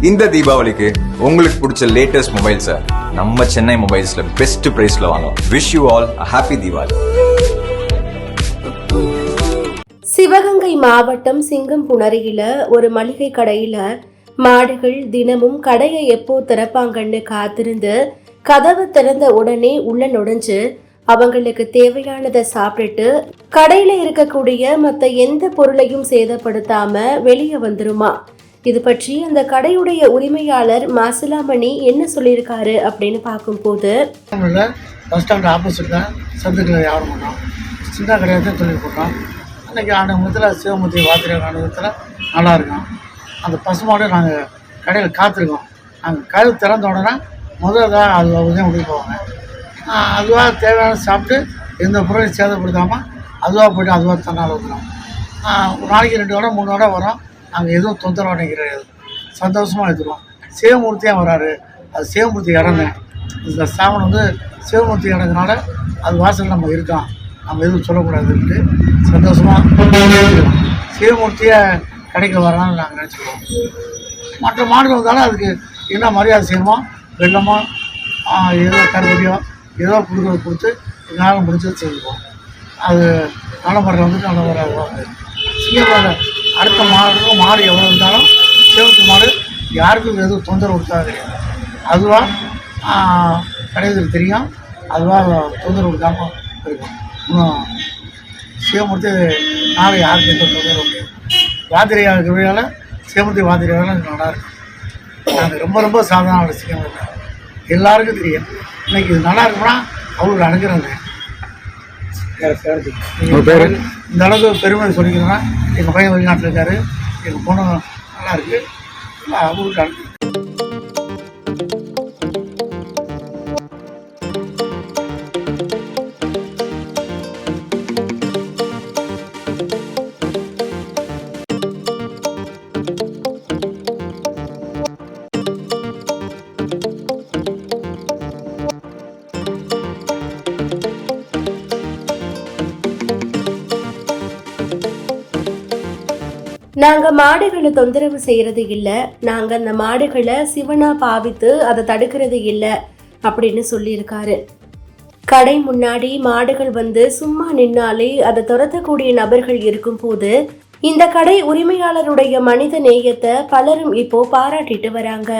இந்த தீபாவளிக்கு உங்களுக்கு பிடிச்ச லேட்டஸ்ட் மொபைல்ஸை நம்ம சென்னை மொபைல்ஸ்ல பெஸ்ட் பிரைஸ்ல வாங்கலாம். Wish you all happy Deepavali Sivaganga மாவட்டம் சிங்கம் புணரியில ஒரு மளிகை கடையில மாடுகள் தினமும் கடையை எப்போ திறப்பாங்கன்னு காத்திருந்து கதவு திறந்த உடனே உள்ள நுழைஞ்சு அவங்களுக்கு தேவையானதை சாப்பிட்டுட்டு கடையில இருக்கக்கூடிய மற்ற எந்த பொருளையும் சேதப்படுத்தாம வெளியே வந்துருமா. இது பற்றி அந்த கடையுடைய உரிமையாளர் மாசிலாமணி என்ன சொல்லியிருக்காரு அப்படின்னு பார்க்கும்போது தமிழில் பஸ் ஸ்டாண்ட் ஆப்போசிட்டில் சந்துக்களை வியாபாரம் பண்ணோம் சின்ன கடையாக தான் தொழில் போட்டோம் அன்றைக்கி அனுபவத்தில் சிவமூர்த்தி வாத்திர அனுபவத்தில் நல்லா இருக்கும் அந்த பசுமாடு நாங்கள் கடையில் காத்திருக்கோம். நாங்கள் கடை திறந்த உடனே முதல் தான் அதில் தான் முடிவு போவாங்க அதுவாக தேவையான சாப்பிட்டு எந்த பொருளையும் சேதப்படுத்தாமல் அதுவாக போய்ட்டு அதுவாக தன்னால் வந்துடும் ஒரு நாளைக்கு ரெண்டு வடம் மூணு வடம் வரும். நாங்கள் எதுவும் தொந்தரவு கிடையாது சந்தோஷமாக எடுத்துருவோம் சிவமூர்த்தியாக வராரு? அது சிவமூர்த்தி இடங்க இந்த சாமன் வந்து சிவமூர்த்தி இடங்கிறனால அது வாசல் நம்ம இருக்கோம். நம்ம எதுவும் சொல்லக்கூடாதுன்ட்டு சந்தோஷமாக சிவமூர்த்தியை கிடைக்க வரான்னு நாங்கள் நினச்சிக்குவோம் மற்ற மாடுகள் வந்தாலும் அதுக்கு என்ன மரியாதை செய்யணுமோ? வெள்ளமோ ஏதோ கருப்படியோ ஏதோ கொடுக்குறது கொடுத்து எங்களால் முடிஞ்சது செய்வோம். அது நல்ல முறையில் வந்து நல்ல முறையாக சிங்கப்பூரில் அடுத்த மாடு மாடு எவ்வளோ இருந்தாலும் சிவத்து மாடு யாருக்கும் எதுவும் தொந்தரவு கொடுத்தா கிடையாது அதுவாக கடைகளுக்கு தெரியும். அதுவாக தொந்தரவு கொடுக்காம இருக்கும். இன்னும் சிவமூர்த்தி நாளை யாருக்கும் எந்த தொந்தரவு கிடையாது. வாத்திரையாக இருக்கிறதால சிவமூர்த்தி வாத்திரையால நல்லா இருக்கும் அது ரொம்ப ரொம்ப சாதாரண சிங்கம் எல்லாருக்கும் தெரியும். இன்னைக்கு இது நல்லா இருக்கும்னா அவங்களுக்கு அனுகிறேங்க இந்த அளவுக்கு பெருமை சொல்லிக்கிறேன்னா எங்கள் பையன் வெளிநாட்டில் இருக்காரு. எங்கள் பொண்ணு நல்லா இருக்கு. அவங்களுக்கு நாங்க மாடுகளை தொந்தரவு செய்யறது இல்ல. நாங்க அந்த மாடுகளை சிவனா பாவித்து அதை தடுக்கிறது இல்ல அப்படின்னு சொல்லியிருக்காரு. கடை முன்னாடி மாடுகள் வந்து சும்மா நின்னாலே அதை துரத்தக்கூடிய நபர்கள் இருக்கும்போது இந்த கடை உரிமையாளருடைய மனித நேயத்தை பலரும் இப்போ பாராட்டிட்டு வராங்க.